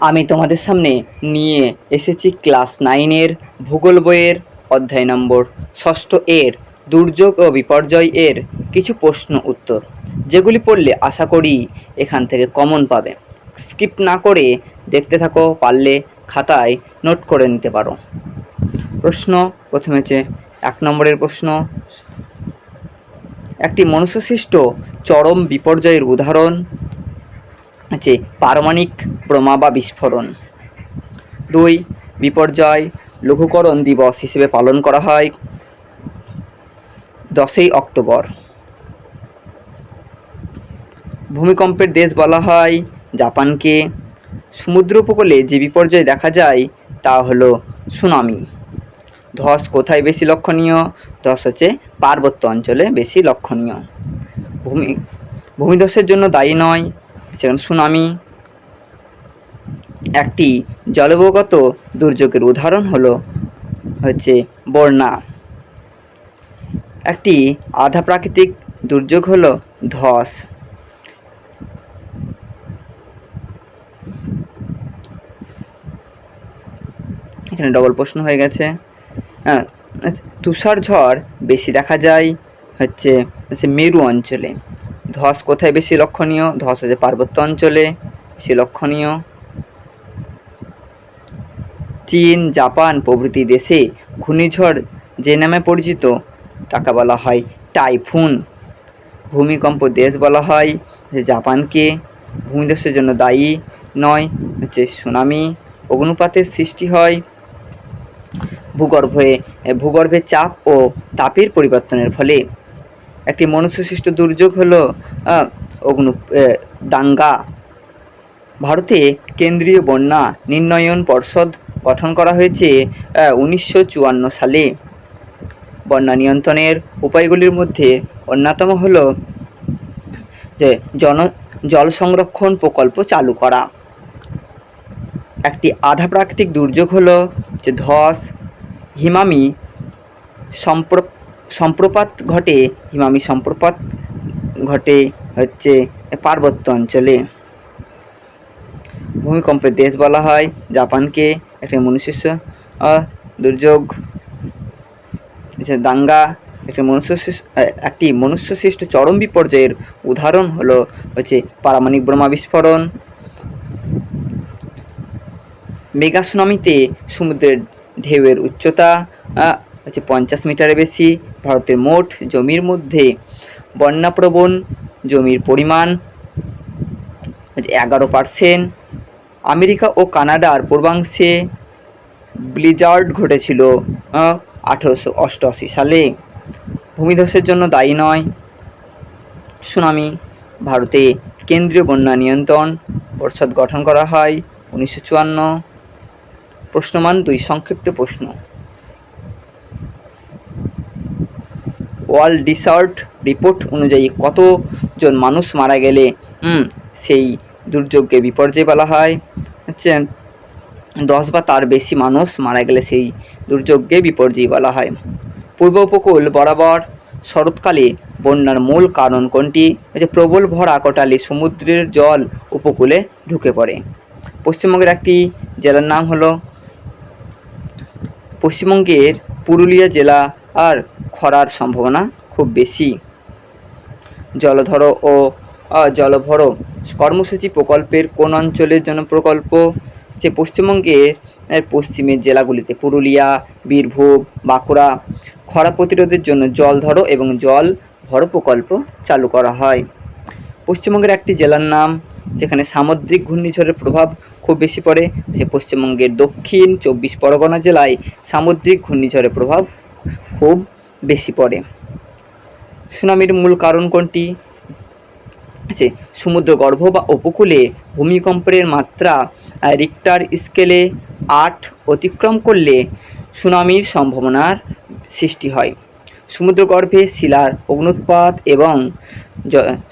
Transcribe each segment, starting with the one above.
আমি তোমাদের সামনে নিয়ে এসেছি ক্লাস নাইনের ভূগোল বইয়ের অধ্যায় নম্বর, ষষ্ঠ এর দুর্যোগ ও বিপর্যয় এর কিছু প্রশ্ন উত্তর, যেগুলি পড়লে আশা করি এখান থেকে কমন পাবে। স্কিপ না করে দেখতে থাকো, পারলে খাতায় নোট করে নিতে পারো। প্রশ্ন প্রথমে হচ্ছে এক নম্বরের প্রশ্ন, একটি মনুষ্যসৃষ্ট চরম বিপর্যয়ের উদাহরণ হচ্ছে পারমাণিক বোমা বা বিস্ফোরণ। দুই, বিপর্যয় লঘুকরণ দিবস হিসেবে পালন করা হয় দশই অক্টোবর। ভূমিকম্পের দেশ বলা হয় জাপানকে। সমুদ্র উপকূলে যে বিপর্যয় দেখা যায় তা হলো সুনামি। ধস কোথায় বেশি লক্ষণীয়? ধস হচ্ছে পার্বত্য অঞ্চলে বেশি লক্ষণীয়। ভূমি, ভূমিধসের জন্য দায়ী নয়। সেখানে সুনামি একটি জলবায়ুগত দুর্যোগের উদাহরণ হলো হচ্ছে বন্যা। একটি আধা প্রাকৃতিক দুর্যোগ হলো ধস। এখানে ডবল প্রশ্ন হয়ে গেছে। হ্যাঁ আচ্ছা, তুষার ঝড় বেশি দেখা যায় হচ্ছে মেরু অঞ্চলে। ধস কোথায় বেশি লক্ষণীয়? ধস হচ্ছে পার্বত্য অঞ্চলে বেশি লক্ষণীয়। চীন, জাপান প্রভৃতি দেশে ঘূর্ণিঝড় যে নামে পরিচিত, তাকে বলা হয় টাইফুন। ভূমিকম্প দেশ বলা হয় জাপানকে ভূমিধসের জন্য দায়ী নয়, হচ্ছে সুনামি অগ্নুপাতের সৃষ্টি হয়। ভূগর্ভে ভূগর্ভে চাপ ও তাপের পরিবর্তনের ফলে একটি মনুষ্যসৃষ্ট দুর্যোগ হলো অগ্নু দাঙ্গা। ভারতে কেন্দ্রীয় বন্যা নির্ণয়ন পর্ষদ গঠন করা হয়েছে উনিশশো চুয়ান্ন সালে। বন্যা নিয়ন্ত্রণের উপায়গুলির মধ্যে অন্যতম হলো যে, জন, জল সংরক্ষণ প্রকল্প চালু করা। একটি আধা প্রাকৃতিক দুর্যোগ হলো যে, ধস, হিমামি সম্প্র সম্প্রপাত ঘটে, হিমামি সম্প্রপাত ঘটে হচ্ছে পার্বত্য অঞ্চলে। ভূমিকম্পের দেশ বলা হয়, জাপানকে একটি মনুষ্য দুর্যোগ, দাঙ্গা, একটি মনুষ্য একটি মনুষ্যসৃষ্ট চরম বিপর্যয়ের উদাহরণ হলো হচ্ছে পারমাণবিক বোমা বিস্ফোরণ। মেগা সুনামিতে সমুদ্রের ঢেউয়ের উচ্চতা হচ্ছে পঞ্চাশ মিটারের বেশি ভারতের মোট জমির মধ্যে বন্যাপ্রবণ, জমির পরিমাণ এগারো পার্সেন্ট আমেরিকা ও কানাডার পূর্বাংশে ব্লিজার্ড ঘটেছিল আঠেরোশো অষ্টআশি সালে। ভূমিধসের জন্য দায়ী নয়। সুনামি, ভারতে কেন্দ্রীয় বন্যা নিয়ন্ত্রণ, পরিষদ গঠন করা হয় উনিশশো চুয়ান্ন। প্রশ্নমান দুই সংক্ষিপ্ত প্রশ্ন। ওয়ার্ল্ড ডিসার্ট রিপোর্ট অনুযায়ী কতজন মানুষ মারা গেলে সেই দুর্যোগকে বিপর্যয় বলা হয়। হচ্ছে দশ বা তার বেশি মানুষ মারা গেলে সেই দুর্যোগকে বিপর্যয় বলা হয়। পূর্ব উপকূল বরাবর শরৎকালে বন্যার মূল কারণ কোনটি? হচ্ছে প্রবল ভরা কোটালি সমুদ্রের জল উপকূলে ঢুকে পড়ে। পশ্চিমবঙ্গের একটি জেলার নাম হলো পশ্চিমবঙ্গের পুরুলিয়া জেলা আর খরার সম্ভাবনা খুব বেশি। জলধর ও জলভর কর্মসূচি প্রকল্পের কোন অঞ্চলের জন্য প্রকল্প যে পশ্চিমবঙ্গের পশ্চিমের জেলাগুলিতে পুরুলিয়া, বীরভূম, বাঁকুড়া। খরা প্রতিরোধের জন্য জল ধরো এবং জল ভরো প্রকল্প চালু করা হয়। পশ্চিমবঙ্গের একটি জেলার নাম, যেখানে সামুদ্রিক ঘূর্ণিঝড়ের প্রভাব খুব বেশি পড়ে যে পশ্চিমবঙ্গের দক্ষিণ চব্বিশ পরগনা জেলায় সামুদ্রিক ঘূর্ণিঝড়ের প্রভাব খুব বেশি পড়ে। সুনামির মূল কারণ কোনটি? আছে সমুদ্রগর্ভ বা উপকূলে ভূমিকম্পের মাত্রা রিক্টার স্কেলে আট অতিক্রম করলে সুনামির সম্ভাবনার সৃষ্টি হয়। সমুদ্রগর্ভে শিলার অগ্নুৎপাত এবং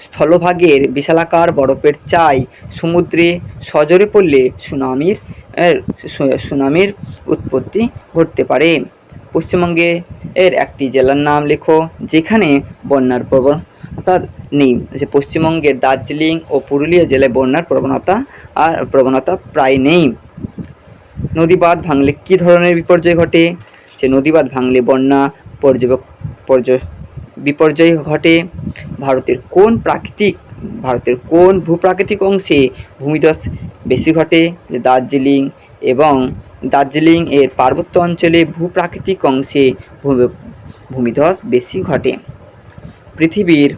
স্থলভাগের বিশালাকার বরফের চাই সমুদ্রে সজরে পড়লে সুনামির সুনামির উৎপত্তি ঘটতে পারে। পশ্চিমবঙ্গে এর একটি জেলার নাম লেখো, যেখানে বন্যার প্রবণতা নেই, যে পশ্চিমবঙ্গের দার্জিলিং ও পুরুলিয়া জেলায় বন্যার প্রবণতা আর প্রবণতা প্রায় নেই। নদী বাঁধ ভাঙলে কী ধরনের বিপর্যয় ঘটে? যে নদী বাঁধ ভাঙলে বন্যা পর্যবেক পর্য বিপর্যয় ঘটে। ভারতের কোন প্রাকৃতিক ভারতের কোন ভূপ্রাকৃতিক অংশে ভূমিধস বেশি ঘটে? যে দার্জিলিং এবং দার্জিলিং এর পার্বত্য অঞ্চলে ভূপ্রাকৃতিক অংশে ভূমি- ভূমিধস বেশি ঘটে। পৃথিবীর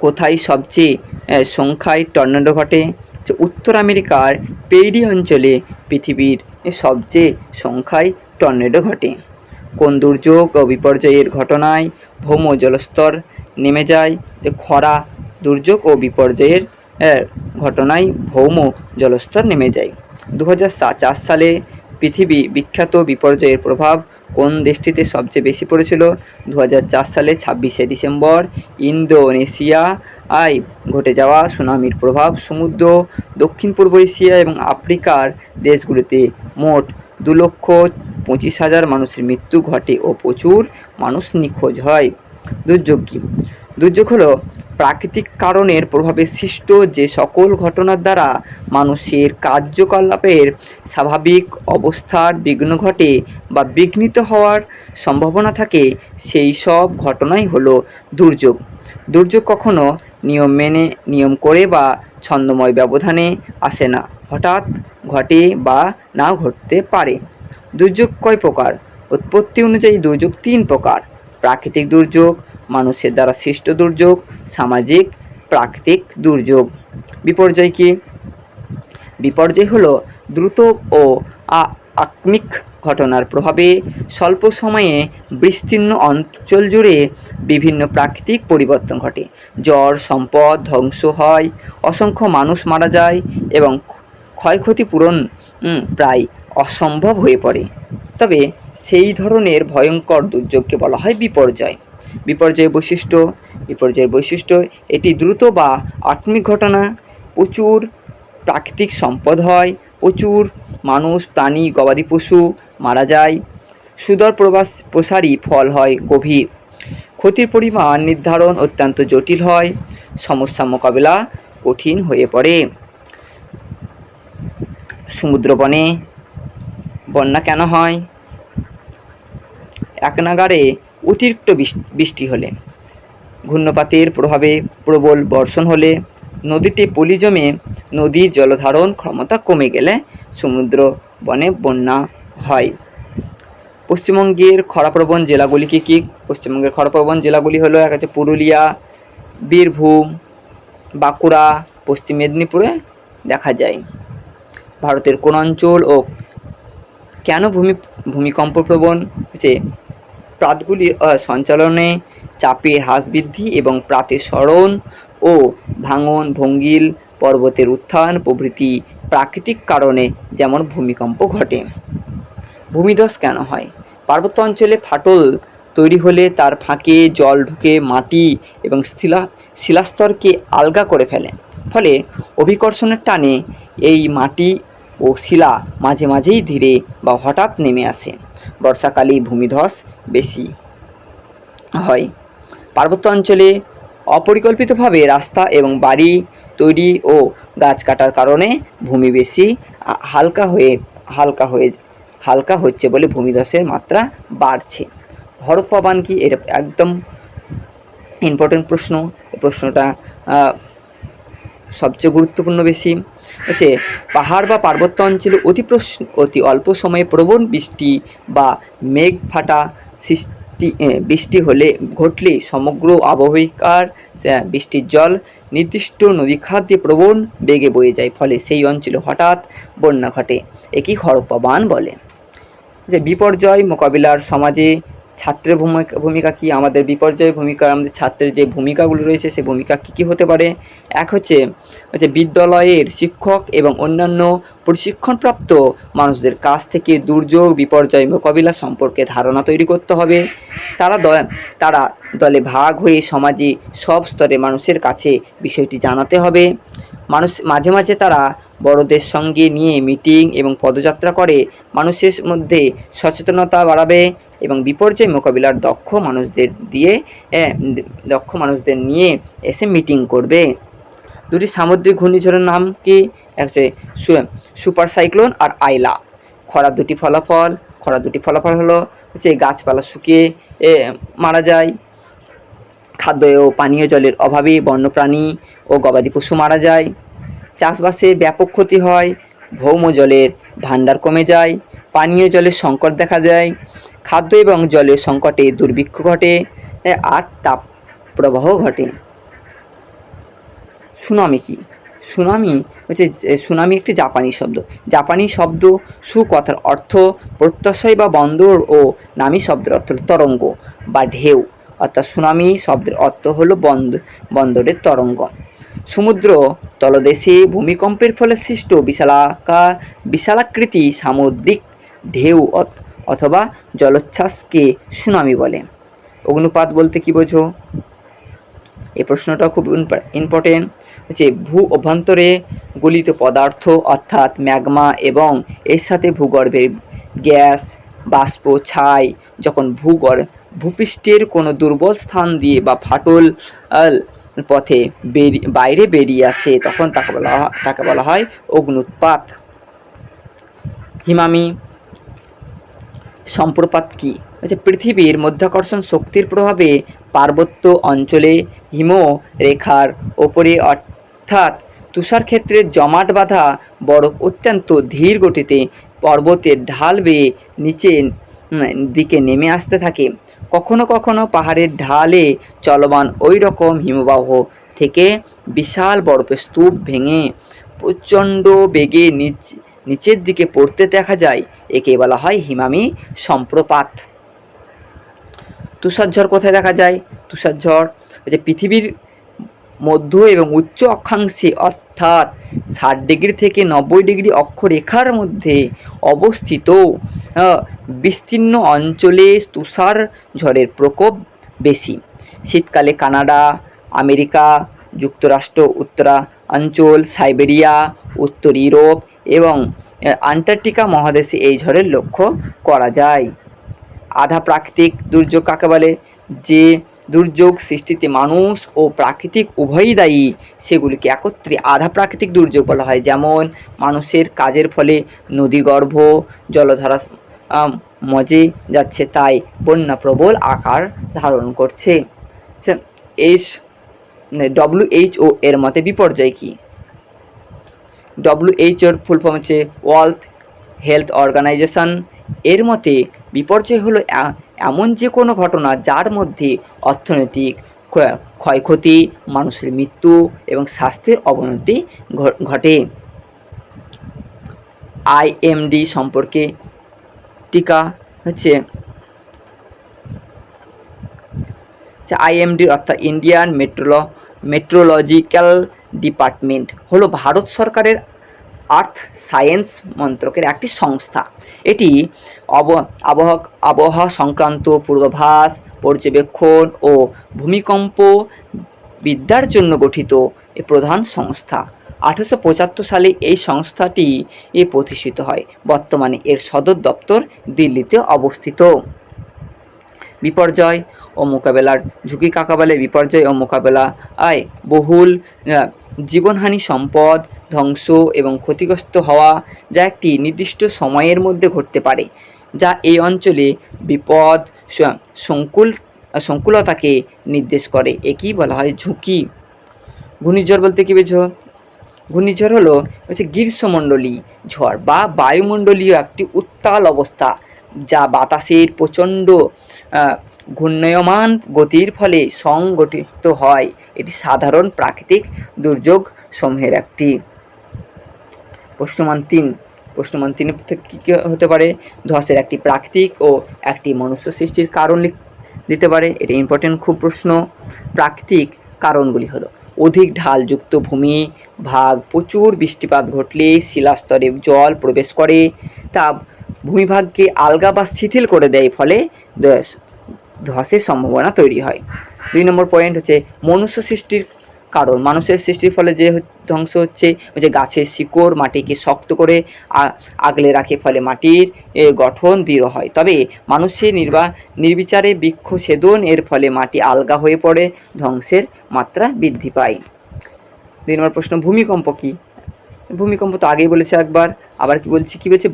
কোথায় সবচেয়ে সংখ্যায় টর্নেডো ঘটে? উত্তর আমেরিকার পেইরি অঞ্চলে পৃথিবীর সবচেয়ে সংখ্যায় টর্নেডো ঘটে। কোন দুর্যোগ ও বিপর্যয়ের ঘটনায় ভৌম জলস্তর নেমে যায়? যে খরা, দুর্যোগ ও বিপর্যয়ের ঘটনায় ভৌম জলস্তর নেমে যায়। দু সালে পৃথিবী বিখ্যাত বিপর্যয়ের প্রভাব কোন দেশটিতে সবচেয়ে বেশি পড়েছিল? দু সালে ছাব্বিশে ডিসেম্বর, ইন্দোনেশিয়া আয় ঘটে যাওয়া সুনামির প্রভাব, সমুদ্র দক্ষিণ পূর্ব এশিয়া এবং আফ্রিকার দেশগুলিতে মোট দু লক্ষ পঁচিশ হাজার মানুষের মৃত্যু ঘটে ও প্রচুর মানুষ নিখোঁজ হয়। দুর্যোগ কী? দুর্যোগ হলো প্রাকৃতিক কারণের প্রভাবে সৃষ্ট যে সকল ঘটনার দ্বারা মানুষের কার্যকলাপের স্বাভাবিক অবস্থার বিঘ্ন ঘটে বা বিঘ্নিত হওয়ার সম্ভাবনা থাকে, সেই সব ঘটনাই হলো দুর্যোগ। দুর্যোগ কখনো নিয়ম মেনে, নিয়ম করে বা ছন্দময় ব্যবধানে আসে না। হঠাৎ ঘটে বা না ঘটতে পারে। দুর্যোগ কয় প্রকার? উৎপত্তি অনুযায়ী দুর্যোগ তিন প্রকার। প্রাকৃতিক দুর্যোগ, মানুষের দ্বারা সৃষ্ট দুর্যোগ, সামাজিক, প্রাকৃতিক দুর্যোগ। বিপর্যয় কী? বিপর্যয় হলো দ্রুত ও আ- আকস্মিক ঘটনার প্রভাবে স্বল্প সময়ে বিস্তীর্ণ অঞ্চল জুড়ে বিভিন্ন প্রাকৃতিক পরিবর্তন ঘটে। ঝড় সম্পদ ধ্বংস হয়, অসংখ্য মানুষ মারা যায় এবং ক্ষয়ক্ষতি পূরণ প্রায় অসম্ভব হয়ে পড়ে। তবে সেই ধরনের ভয়ঙ্কর দুর্যোগকে বলা হয় বিপর্যয়। বিপর্যয়ের বৈশিষ্ট্য বিপর্যয়ের বৈশিষ্ট্য, এটি দ্রুত বা আকস্মিক ঘটনা, প্রচুর প্রাকৃতিক সম্পদ হয়, প্রচুর মানুষ, প্রাণী, গবাদি পশু মারা যায়, সুদর প্রবাস প্রসারী ফল হয় গভীর, ক্ষতির পরিমাণ নির্ধারণ অত্যন্ত জটিল হয়, সমস্যা মোকাবেলা কঠিন হয়ে পড়ে। সমুদ্রবনে বন্যা কেন হয়? এক নাগাড়ে অতিরিক্ত বৃষ্টি হলে। ঘূর্ণপাতের প্রভাবে প্রবল বর্ষণ হলে নদীতে পলি জমে নদীর জলধারণ ক্ষমতা কমে গেলে সমুদ্র বনে বন্যা হয়। পশ্চিমবঙ্গের খরাপ্রবণ জেলাগুলি কী কী পশ্চিমবঙ্গের খরাপ্রবণ জেলাগুলি হলো এক আছে পুরুলিয়া, বীরভূম, বাঁকুড়া, পশ্চিম মেদিনীপুরে দেখা যায়। ভারতের কোন অঞ্চল ও কেন ভূমি ভূমিকম্প প্রবণ হচ্ছে প্রাতগুলি সঞ্চালনে চাপে হ্রাস বৃদ্ধি এবং প্রাতে স্মরণ ও ভাঙন, ভঙ্গিল, পর্বতের উত্থান প্রভৃতি প্রাকৃতিক কারণে যেমন ভূমিকম্প ঘটে। ভূমিধস কেন হয়? পার্বত্য অঞ্চলে ফাটল তৈরি হলে তার ফাঁকে জল ঢুকে মাটি এবং শিলা, শিলাস্তরকে আলগা করে ফেলে। ফলে অভিকর্ষণের টানে এই মাটি ও শিলা মাঝে মাঝেই ধীরে বা হঠাৎ নেমে আসে। বর্ষাকালে ভূমিধস বেশি হয়। পার্বত্য অঞ্চলে অপরিকল্পিতভাবে রাস্তা এবং বাড়ি তৈরি ও গাছ কাটার কারণে ভূমি বেশি হালকা হয়ে হালকা হয়ে, হালকা হচ্ছে বলে ভূমিধসের মাত্রা বাড়ছে। হরপ্পা বান কি? এটা একদম ইম্পর্টেন্ট প্রশ্ন। প্রশ্নটা সবচেয়ে গুরুত্বপূর্ণ বেশি হচ্ছে পাহাড় বা পার্বত্য অঞ্চলে অতি অতি অল্প সময়ে প্রবল বৃষ্টি বা মেঘ ফাটা সৃষ্টি বৃষ্টি হলে ঘটলে সমগ্র আবহাওয়িকার আহ, বৃষ্টির জল নির্দিষ্ট নদী খাত দিয়ে প্রবল বেগে বয়ে যায়। ফলে সেই অঞ্চলে হঠাৎ বন্যা ঘটে। একে হরপ্পা বান বলে। যে বিপর্যয় মোকাবিলার সমাজে ছাত্রের ভূমিকা ভূমিকা কী, আমাদের বিপর্যয় ভূমিকা, আমাদের ছাত্রের যে ভূমিকাগুলো রয়েছে সে ভূমিকা কী কী হতে পারে? এক হচ্ছে হচ্ছে বিদ্যালয়ের শিক্ষক এবং অন্যান্য প্রশিক্ষণপ্রাপ্ত মানুষদের কাছ থেকে দুর্যোগ, বিপর্যয়, মোকাবিলা সম্পর্কে ধারণা তৈরি করতে হবে। তারা তারা দলে ভাগ হয়ে সমাজে সব স্তরে মানুষের কাছে বিষয়টি জানাতে হবে। মানুষ মাঝে মাঝে তারা বড়দের সঙ্গে নিয়ে মিটিং এবং পদযাত্রা করে, মানুষের মধ্যে সচেতনতা বাড়াবে এবং বিপর্যয় মোকাবিলার দক্ষ মানুষদের দিয়ে দক্ষ মানুষদের নিয়ে এসে মিটিং করবে। দুটি সামুদ্রিক ঘূর্ণিঝড়ের নাম কি? হচ্ছে সুপার সাইক্লোন আর আইলা। খরার দুটি ফলাফল, খরার দুটি ফলাফল হলো হচ্ছে গাছপালা শুকিয়ে মারা যায়। খাদ্য ও পানীয় জলের অভাবে বন্যপ্রাণী ও গবাদি পশু মারা যায়। চাষবাসের ব্যাপক ক্ষতি হয়, ভৌম জলের ভাণ্ডার কমে যায়, পানীয় জলের সংকট দেখা যায় খাদ্য এবং জলের সংকটে দুর্ভিক্ষ ঘটে আর তাপ প্রবাহ ঘটে। সুনামি কি? সুনামি হচ্ছে সুনামি একটি জাপানি শব্দ। জাপানি শব্দ সু কথার অর্থ প্রত্যাশয় বা বন্দর ও নামি শব্দের অর্থ তরঙ্গ বা ঢেউ। অর্থাৎ সুনামি শব্দের অর্থ হলো বন্দ বন্দরের তরঙ্গ। সমুদ্র, তলদেশে ভূমিকম্পের ফলে সৃষ্ট বিশালাকা বিশালাকৃতি সামুদ্রিক ঢেউ অথবা জলোচ্ছ্বাসকে সুনামি বলে। অগ্নুপাত বলতে কি বোঝো? এই প্রশ্নটা খুব ইম্পর্টেন্ট। হচ্ছে ভূ অভ্যন্তরে গলিত পদার্থ অর্থাৎ ম্যাগমা এবং এর সাথে ভূগর্ভের গ্যাস, বাষ্প, ছাই যখন ভূগর্ভ, ভূপৃষ্ঠের কোনো দুর্বল স্থান দিয়ে বা ফাটল পথে বাইরে বেরিয়ে আসে, তখন তাকে বলা তাকে বলা হয় অগ্নুৎপাত হিমামি, সম্প্রপাত কি? হচ্ছে পৃথিবীর মধ্যাকর্ষণ শক্তির প্রভাবে পার্বত্য অঞ্চলে হিমরেখার ওপরে অর্থাৎ তুষার ক্ষেত্রে জমাট বাঁধা বরফ অত্যন্ত ধীর গতিতে পর্বতের ঢাল বেয়ে নিচে দিকে নেমে আসতে থাকে। কখনো কখনো পাহাড়ের ঢালে চলমান ওই রকম হিমবাহ থেকে বিশাল বরফের স্তূপ ভেঙে প্রচণ্ড বেগে নিচ, নিচের দিকে পড়তে দেখা যায়। একে বলা হয় হিমামি সম্প্রপাত। তুষারঝড় কোথায় দেখা যায়? তুষারঝড় হচ্ছে পৃথিবীর মধ্য এবং উচ্চ অক্ষাংশে অর্থাৎ ষাট ডিগ্রি থেকে নব্বই ডিগ্রি অক্ষরেখার মধ্যে অবস্থিত বিস্তীর্ণ অঞ্চলে তুষার ঝড়ের প্রকোপ বেশি। শীতকালে কানাডা, আমেরিকা, যুক্তরাষ্ট্র, উত্তরাঞ্চল, সাইবেরিয়া, উত্তর ইউরোপ এবং আন্টার্কটিকা মহাদেশে এই ঝড়ের লক্ষ্য করা যায়। আধা প্রাকৃতিক দুর্যোগ কাকে বলে? যে দুর্যোগ সৃষ্টিতে মানুষ ও প্রাকৃতিক উভয়ই দায়ী, সেগুলিকে একত্রে আধা প্রাকৃতিক দুর্যোগ বলা হয়। যেমন, মানুষের কাজের ফলে নদীগর্ভ, জলধারা মজে যাচ্ছে, তাই বন্যা প্রবল আকার ধারণ করছে। এইচ ডব্লিউএইচও এর মতে বিপর্যয় কী? ডব্লিউএইচওর ফুল ফর্ম হচ্ছে ওয়ার্ল্ড হেলথ অর্গানাইজেশন। এর মতে বিপর্যয় হলো এমন যে কোনো ঘটনা যার মধ্যে অর্থনৈতিক ক্ষ- ক্ষয়ক্ষতি, মানুষের মৃত্যু এবং স্বাস্থ্যের অবনতি ঘটে। আইএমডি সম্পর্কে টিকা হচ্ছে আইএমডি অর্থাৎ ইন্ডিয়ান মেট্রোল, মেট্রোলজিক্যাল ডিপার্টমেন্ট হলো ভারত সরকারের আর্থ সায়েন্স মন্ত্রকের একটি সংস্থা। এটি অব আবহাওয়া আবহাওয়া সংক্রান্ত পূর্বাভাস, পর্যবেক্ষণ ও ভূমিকম্প বিদ্যার জন্য গঠিত এ প্রধান সংস্থা। আঠেরোশো পঁচাত্তর সালে এই সংস্থাটি এ প্রতিষ্ঠিত হয়। বর্তমানে এর সদর দপ্তর দিল্লিতে অবস্থিত। বিপর্যয় ও মোকাবেলার ঝুঁকি কাকা বলে বিপর্যয় ও মোকাবেলা। আয়, বহুল জীবনহানি, সম্পদ ধ্বংস এবং ক্ষতিগ্রস্ত হওয়া যা একটি নির্দিষ্ট সময়ের মধ্যে ঘটতে পারে, যা এই অঞ্চলে বিপদ সংকুল, সংকুলতাকে নির্দেশ করে। একই বলা হয় ঝুঁকি। ঘূর্ণিঝড় বলতে কী বোঝো? ঘূর্ণিঝড় হলো হচ্ছে গ্রীষ্মমণ্ডলী ঝড় বা বায়ুমণ্ডলীয় একটি উত্তাল অবস্থা। যা বাতাসের প্রচণ্ড ঘূর্ণয়মান গতির ফলে সংগঠিত হয়। এটি সাধারণ প্রাকৃতিক দুর্যোগ সমূহের একটি। প্রশ্নমান তিন। প্রশ্নমান তিন কী হতে পারে? ধসের একটি প্রাকৃতিক ও একটি মনুষ্য সৃষ্টির কারণ দিতে পারে। এটা ইম্পর্টেন্ট খুব প্রশ্ন। প্রাকৃতিক কারণগুলি হলো অধিক ঢালযুক্ত ভূমি, ভাগ, প্রচুর বৃষ্টিপাত ঘটলে শিলাস্তরে জল প্রবেশ করে। তা ভূমিভাগকে আলগা বা শিথিল করে দেয়, ফলে ধস- ধসের সম্ভাবনা তৈরি হয়। দুই নম্বর পয়েন্ট হচ্ছে মনুষ্য সৃষ্টির কারণ। মানুষের সৃষ্টির ফলে যে ধ্বংস হচ্ছে, যে গাছের শিকড় মাটিকে শক্ত করে আগলে রাখে, ফলে মাটির গঠন দৃঢ় হয়। তবে মানুষের নির্বা, নির্বিচারে বৃক্ষ ছেদন এর ফলে মাটি আলগা হয়ে পড়ে, ধ্বংসের মাত্রা বৃদ্ধি পায়। দুই নম্বর প্রশ্ন, ভূমিকম্প কি? ভূমিকম্প তো আগেই বলেছে একবার, আবার কি বলছি, কি বলছে?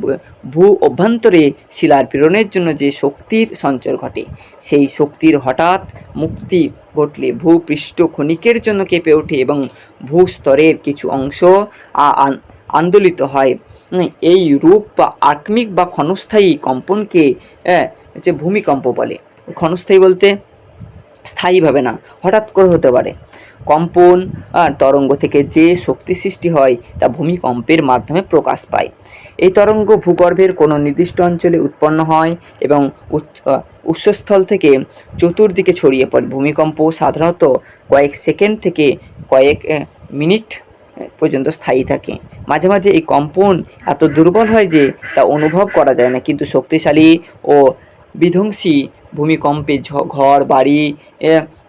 ভূ- অভ্যন্তরে শিলার প্রেরণের জন্য যে শক্তির সঞ্চয় ঘটে, সেই শক্তির হঠাৎ মুক্তি ঘটলে ভূপৃষ্ঠ ক্ষণিকের জন্য কেঁপে ওঠে এবং ভূস্তরের কিছু অংশ আন্দোলিত হয়। এই রূপ বা আকমিক বা ক্ষণস্থায়ী কম্পনকে হচ্ছে ভূমিকম্প বলে। ক্ষণস্থায়ী বলতে স্থায়ীভাবে না, হঠাৎ করে হতে পারে। কম্পন আর তরঙ্গ থেকে যে শক্তি সৃষ্টি হয়, তা ভূমিকম্পের মাধ্যমে প্রকাশ পায়। এই তরঙ্গ ভূগর্ভের কোনো নির্দিষ্ট অঞ্চলে উৎপন্ন হয় এবং উৎসস্থল থেকে চতুর্দিকে ছড়িয়ে পড়ে। ভূমিকম্প সাধারণত কয়েক সেকেন্ড থেকে কয়েক মিনিট পর্যন্ত স্থায়ী থাকে। মাঝে মাঝে এই কম্পন এত দুর্বল হয় যে তা অনুভব করা যায় না, কিন্তু শক্তিশালী ও বিধ্বংসী ভূমিকম্পে ঘর, বাড়ি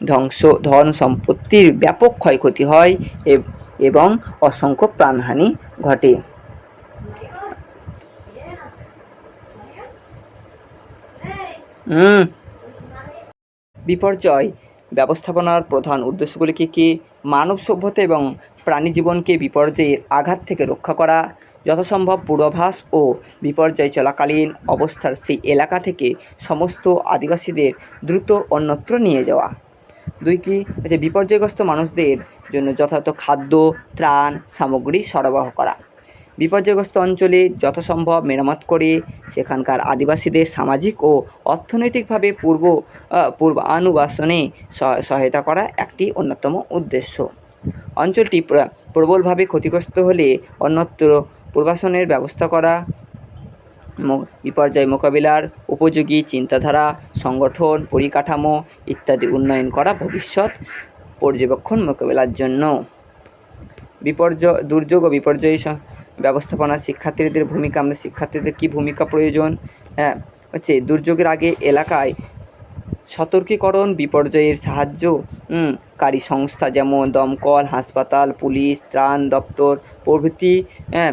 ধ্বংস, ধন সম্পত্তির ব্যাপক ক্ষয়ক্ষতি হয় এবং অসংখ্য প্রাণহানি ঘটে। বিপর্যয় ব্যবস্থাপনার প্রধান উদ্দেশ্যগুলি কী কী? মানব সভ্যতা এবং প্রাণী জীবনকে বিপর্যয়ের আঘাত থেকে রক্ষা করা যথাসম্ভব পূর্বাভাস ও বিপর্যয় চলাকালীন অবস্থার সেই এলাকা থেকে সমস্ত আদিবাসীদের দ্রুত অন্যত্র নিয়ে যাওয়া। দুই কি? হচ্ছে বিপর্যয়গ্রস্ত মানুষদের জন্য যথাযথ খাদ্য, ত্রাণ, সামগ্রী সরবরাহ করা। বিপর্যয়গ্রস্ত অঞ্চলে যথাসম্ভব মেরামত করে সেখানকার আদিবাসীদের সামাজিক ও অর্থনৈতিকভাবে পূর্ব পূর্বানুবাসনে সহ- সহায়তা করা একটি অন্যতম উদ্দেশ্য। অঞ্চলটি প্রবলভাবে ক্ষতিগ্রস্ত হলে অন্যত্র পূর্বাসনের ব্যবস্থা করা বিপর্যয় মোকাবিলার উপযোগী চিন্তাধারা সংগঠন পরিকাঠামো ইত্যাদি উন্নয়ন করা ভবিষ্যৎ পর্যবেক্ষণ মোকাবিলার জন্য। বিপর্যয় দুর্যোগ ও বিপর্যয় ব্যবস্থাপনা শিক্ষার্থীদের ভূমিকা আমাদের শিক্ষার্থীদের কী ভূমিকা প্রয়োজন? হ্যাঁ হচ্ছে দুর্যোগের আগে এলাকায় সতর্কীকরণ বিপর্যয়ের সাহায্য কারী সংস্থা যেমন দমকল হাসপাতাল পুলিশ ত্রাণ দপ্তর প্রভৃতি হ্যাঁ,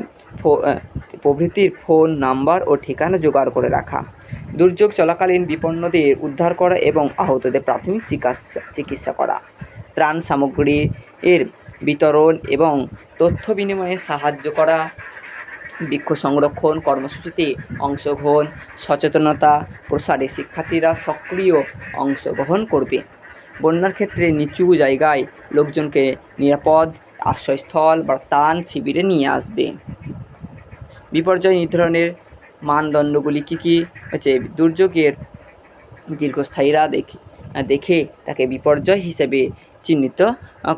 প্রভৃতির ফোন, নাম্বার ও ঠিকানা জোগাড় করে রাখা। দুর্যোগ চলাকালীন বিপন্নদের উদ্ধার করা এবং আহতদের প্রাথমিক চিকিৎসা চিকিৎসা করা। ত্রাণ সামগ্রী এর বিতরণ এবং তথ্য বিনিময়ে সাহায্য করা। বৃক্ষ সংরক্ষণ কর্মসূচিতে অংশগ্রহণ, সচেতনতা, প্রসারে শিক্ষার্থীরা সক্রিয় অংশগ্রহণ করবে। বন্যার ক্ষেত্রে নিচু জায়গায় লোকজনকে নিরাপদ আশ্রয়স্থল বা ত্রাণ শিবিরে নিয়ে আসবে। বিপর্যয় নির্ধারণের মানদণ্ডগুলি কী কী? হচ্ছে দুর্যোগের দীর্ঘস্থায়ীরা দেখে দেখে তাকে বিপর্যয় হিসেবে চিহ্নিত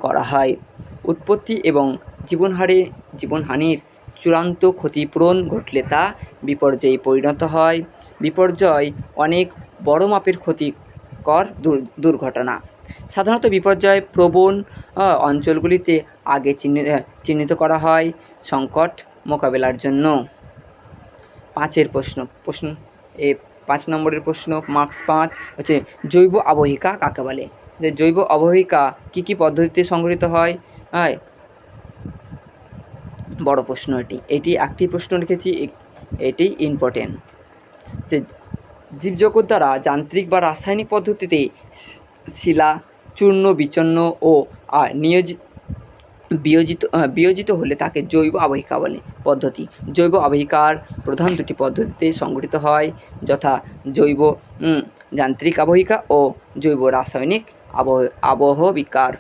করা হয়। উৎপত্তি এবং জীবনহারে, জীবনহানির চূড়ান্ত ক্ষতিপূরণ ঘটলে তা বিপর্যয়ে পরিণত হয়। বিপর্যয় অনেক বড় মাপের ক্ষতিকর দুর্ঘটনা। সাধারণত বিপর্যয় প্রবণ অঞ্চলগুলিতে আগে চিহ্নি- চিহ্নিত করা হয়। সংকট মোকাবেলার জন্য। পাঁচের প্রশ্ন। প্রশ্ন, এ পাঁচ নম্বরের প্রশ্ন মার্কস পাঁচ, হচ্ছে জৈব আবহিকা কাকে বলে? যে জৈব আবহিকা কী কী পদ্ধতিতে সংগঠিত হয়? হয় বড় প্রশ্ন এটি। এটি একটি প্রশ্ন রেখেছি এটি ইম্পর্টেন্ট যে জীবজগৎ দ্বারা যান্ত্রিক বা রাসায়নিক পদ্ধতিতে শিলা, চূর্ণ বিচন্ন ও নিয়োজিত বিয়োজিত বিয়োজিত হলে তাকে জৈব আবহিকা বলে পদ্ধতি। জৈব আবহিকার প্রধান দুটি পদ্ধতিতে সংগঠিত হয়, যথা জৈব যান্ত্রিক আবহিকা ও জৈব রাসায়নিক আবহ আবহবিকার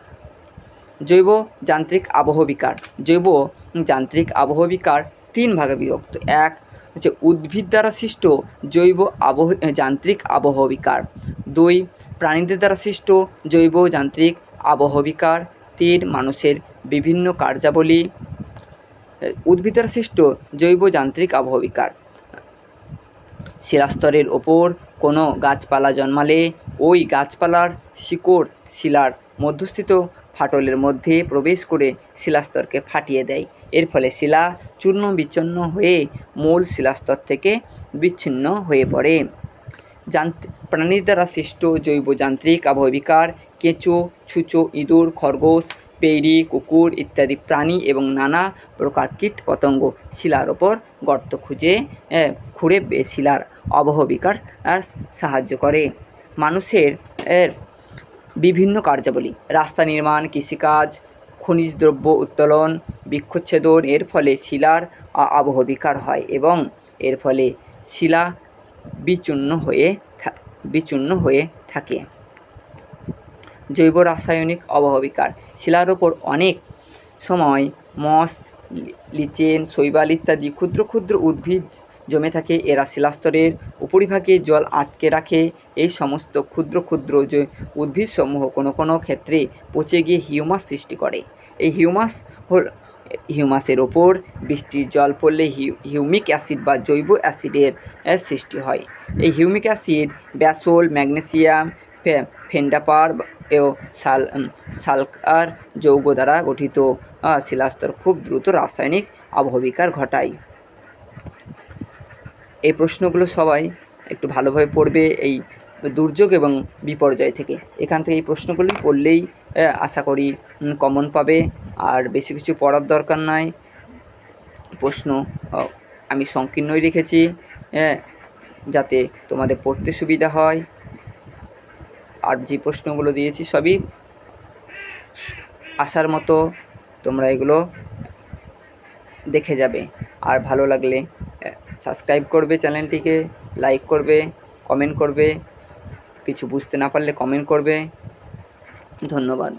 জৈব যান্ত্রিক আবহবিকার জৈব যান্ত্রিক আবহবিকার তিন ভাগে বিভক্ত। এক হচ্ছে উদ্ভিদ দ্বারা সৃষ্ট জৈব আবহ, যান্ত্রিক আবহবিকার দুই, প্রাণীদের দ্বারা সৃষ্ট জৈব যান্ত্রিক আবহবিকার তিন, মানুষের বিভিন্ন কার্যাবলী, উদ্ভিদের সৃষ্ট জৈব যান্ত্রিক আবহবিকার। শিলাস্তরের ওপর কোনো গাছপালা জন্মালে ওই গাছপালার শিকড় শিলার মধ্যস্থিত ফাটলের মধ্যে প্রবেশ করে শিলাস্তরকে ফাটিয়ে দেয়। এর ফলে শিলা চূর্ণ বিচ্ছিন্ন হয়ে মূল শিলাস্তর থেকে বিচ্ছিন্ন হয়ে পড়ে। প্রাণীর দ্বারা সৃষ্ট জৈব যান্ত্রিক আবহবিকার কেঁচো, ছুঁচো, ইঁদুর, খরগোশ পেইরি কুকুর ইত্যাদি প্রাণী এবং নানা প্রকার কীট পতঙ্গ শিলার ওপর গর্ত খুঁজে খুঁড়ে শিলার অবহবিকার সাহায্য করে। মানুষের বিভিন্ন কার্যাবলী, রাস্তা নির্মাণ, কৃষিকাজ, খনিজ দ্রব্য উত্তোলন, বৃক্ষচ্ছেদন, এর ফলে শিলার আবহবিকার হয় এবং এর ফলে শিলা বিচূর্ণ হয়ে বিচূর্ণ হয়ে থাকে। জৈব রাসায়নিক অবহবিকার শিলার ওপর অনেক সময় মস, লিচেন, শৈবাল ইত্যাদি ক্ষুদ্র ক্ষুদ্র উদ্ভিদ জমে থাকে। এরা শিলাস্তরের উপরিভাগে জল আটকে রাখে। এই সমস্ত ক্ষুদ্র ক্ষুদ্র উদ্ভিদসমূহ কোনো কোনো ক্ষেত্রে পচে গিয়ে হিউমাস সৃষ্টি করে। এই হিউমাস হল, হিউমাসের ওপর বৃষ্টির জল পড়লে হিউ- হিউমিক অ্যাসিড বা জৈব অ্যাসিডের সৃষ্টি হয়। এই হিউমিক অ্যাসিড, ব্যাসোল, ম্যাগনেসিয়াম ফেন্ডাপার বা- ও সাল সালকার যৌগ দ্বারা গঠিত শিলাস্তর খুব দ্রুত রাসায়নিক আবহবিকার ঘটায়। এই প্রশ্নগুলো সবাই একটু ভালোভাবে পড়বে এই দুর্যোগ এবং বিপর্যয় থেকে। এখান থেকে এই প্রশ্নগুলি পড়লেই আশা করি কমন পাবে। আর বেশি কিছু পড়ার দরকার নাই। প্রশ্ন আমি সংকীর্ণই রেখেছি হ্যাঁ যাতে তোমাদের পড়তে সুবিধা হয়। আর যে প্রশ্নগুলো দিয়েছি সবই আসার মতো তোমরা এগুলো দেখে যাবে। আর ভালো লাগলে সাবস্ক্রাইব করবে চ্যানেলটিকে লাইক করবে কমেন্ট করবে। কিছু বুঝতে না পারলে কমেন্ট করবে। ধন্যবাদ।